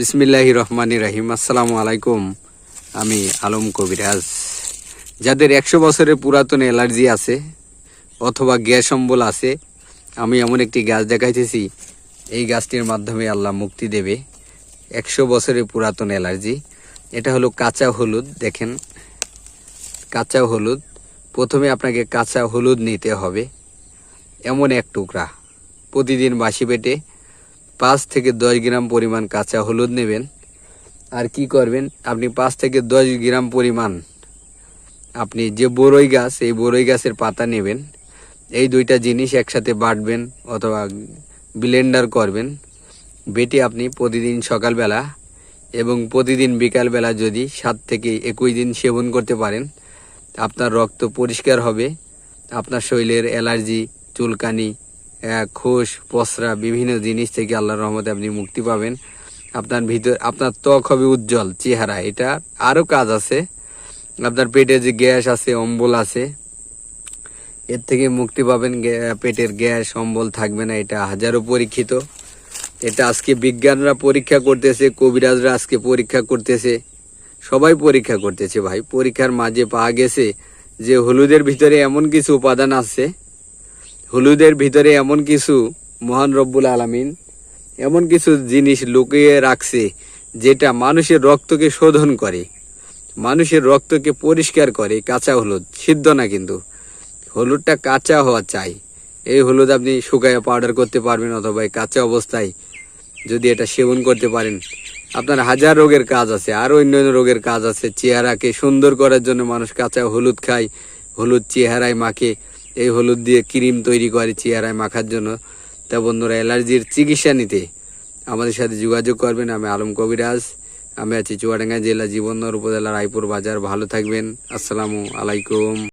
বিসমিল্লাহ রহমানি রাহিম। আসসালামু আলাইকুম। আমি আলম কবিরাজ। যাদের একশো বছরের পুরাতন অ্যালার্জি আছে অথবা গ্যাস অম্বল আছে, আমি এমন একটি গাছ দেখাইতেছি। এই গাছটির মাধ্যমে আল্লাহ মুক্তি দেবে। একশো বছরের পুরাতন অ্যালার্জি। এটা হলো কাঁচা হলুদ, দেখেন। কাঁচা হলুদ। প্রথমে আপনাকে কাঁচা হলুদ নিতে হবে। এমন এক টুকরা। প্রতিদিন বাসি পেটে পাঁচ থেকে দশ গ্রাম পরিমাণ কাঁচা হলুদ নেবেন। আর কি করবেন? আপনি পাঁচ থেকে দশ গ্রাম পরিমাণ আপনি যে বরই গাছ, এই বরই গাছের পাতা নেবেন। এই দুইটা জিনিস একসাথে বাটবেন অথবা ব্লেন্ডার করবেন। বেটে আপনি প্রতিদিন সকালবেলা এবং প্রতিদিন বিকালবেলা যদি সাত থেকে একুশ দিন সেবন করতে পারেন, আপনার রক্ত পরিষ্কার হবে, আপনার শরীরের অ্যালার্জি, চুলকানি খোস পসরা বিভিন্ন জিনিস থেকে আল্লাহর রহমতে আপনি মুক্তি পাবেন। আপনার ভিতর, আপনার ত্বক হবে উজ্জ্বল, চেহারা। এটা আরও কাজ আছে। আপনার পেটে যে গ্যাস আছে, অম্বল আছে, এর থেকে মুক্তি পাবেন পেটের গ্যাস, অম্বল থাকবে না, এটা হাজারো পরীক্ষিত। এটা আজকে বিজ্ঞানরা পরীক্ষা করতেছে, কবিরাজরা আজকে পরীক্ষা করতেছে। সবাই পরীক্ষা করতেছে ভাই। পরীক্ষার মাঝে পাওয়া গেছে যে হলুদের ভিতরে এমন কিছু উপাদান আছে হলুদের ভিতরে এমন কিছু, মহান রব্বুল আলামিন, এমন কিছু জিনিস লুকিয়ে রাখছে, যেটা মানুষের রক্তকে শোধন করে, মানুষের রক্তকে পরিষ্কার করে, কাঁচা হলুদ, সিদ্ধ না কিন্তু। হলুদটা কাঁচা হওয়া চাই। এই হলুদ আপনি শুকায় পাউডার করতে পারবেন অথবা কাঁচা অবস্থায় যদি এটা সেবন করতে পারেন। আপনার হাজার রোগের কাজ আছে, আরও অন্যান্য রোগের কাজ আছে। চেহারাকে সুন্দর করার জন্য মানুষ কাঁচা হলুদ খায়, হলুদ চেহারায় মাখে এই হলুদ দিয়ে ক্রিম তৈরি করে চেহারায় মাখার জন্য। তা বন্ধুরা, অ্যালার্জির চিকিৎসা নিতে আমাদের সাথে যোগাযোগ করবেন। আমি আলম কবিরাজ, আমি আছি চুয়াডাঙ্গা জেলা জীবনগর উপজেলা রায়পুর বাজার। ভালো থাকবেন। আসসালামু আলাইকুম।